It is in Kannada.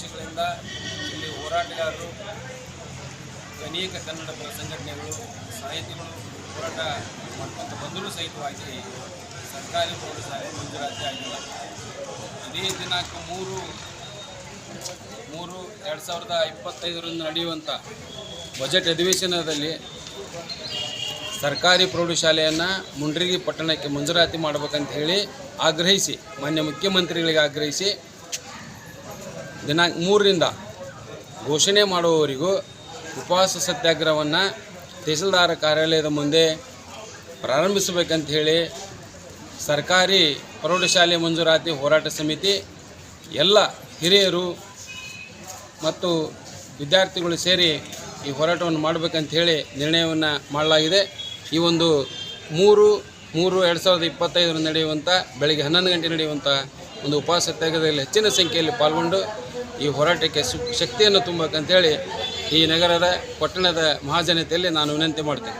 ವರ್ಷಗಳಿಂದ ಇಲ್ಲಿ ಹೋರಾಟಗಾರರು, ಅನೇಕ ಕನ್ನಡ ಪರ ಸಂಘಟನೆಗಳು, ಸಾಹಿತಿಗಳು ಹೋರಾಟ ಮಾಡ್ಕೊಂತ ಬಂದರೂ ಸಹಿತವಾಗಿ ಸರ್ಕಾರಿ ಪ್ರೌಢಶಾಲೆ ಮಂಜೂರಾತಿ ಆಗಿಲ್ಲ. ಇದೇ ದಿನಾಂಕ ಮೂರು ಮೂರು ಎರಡು ಸಾವಿರದ ಇಪ್ಪತ್ತೈದರಂದು ನಡೆಯುವಂಥ ಬಜೆಟ್ ಅಧಿವೇಶನದಲ್ಲಿ ಸರ್ಕಾರಿ ಪ್ರೌಢಶಾಲೆಯನ್ನು ಮುಂಡ್ರಿಗಿ ಪಟ್ಟಣಕ್ಕೆ ಮಂಜೂರಾತಿ ಮಾಡಬೇಕಂತ ಹೇಳಿ ಆಗ್ರಹಿಸಿ, ಮಾನ್ಯ ಮುಖ್ಯಮಂತ್ರಿಗಳಿಗೆ ಆಗ್ರಹಿಸಿ ದಿನಾಂಕ ಮೂರರಿಂದ ಘೋಷಣೆ ಮಾಡುವವರಿಗೂ ಉಪವಾಸ ಸತ್ಯಾಗ್ರಹವನ್ನು ತಹಸೀಲ್ದಾರ ಕಾರ್ಯಾಲಯದ ಮುಂದೆ ಪ್ರಾರಂಭಿಸಬೇಕಂತ ಹೇಳಿ ಸರ್ಕಾರಿ ಪ್ರೌಢಶಾಲೆ ಮಂಜೂರಾತಿ ಹೋರಾಟ ಸಮಿತಿ ಎಲ್ಲ ಹಿರಿಯರು ಮತ್ತು ವಿದ್ಯಾರ್ಥಿಗಳು ಸೇರಿ ಈ ಹೋರಾಟವನ್ನು ಮಾಡಬೇಕಂತ ಹೇಳಿ ನಿರ್ಣಯವನ್ನು ಮಾಡಲಾಗಿದೆ. ಈ ಒಂದು ಮೂರು ಮೂರು ಎರಡು ಸಾವಿರದ ಇಪ್ಪತ್ತೈದರಲ್ಲಿ ನಡೆಯುವಂಥ ಬೆಳಗ್ಗೆ ಹನ್ನೊಂದು ಗಂಟೆ ನಡೆಯುವಂಥ ಒಂದು ಉಪವಾಸ ಸತ್ಯಾಗ್ರಹದಲ್ಲಿ ಹೆಚ್ಚಿನ ಸಂಖ್ಯೆಯಲ್ಲಿ ಪಾಲ್ಗೊಂಡು ಈ ಹೋರಾಟಕ್ಕೆ ಶಕ್ತಿಯನ್ನು ತುಂಬಬೇಕಂತೇಳಿ ಈ ನಗರದ ಪಟ್ಟಣದ ಮಹಾಜನತೆಯಲ್ಲಿ ನಾನು ವಿನಂತಿ ಮಾಡ್ತೇನೆ.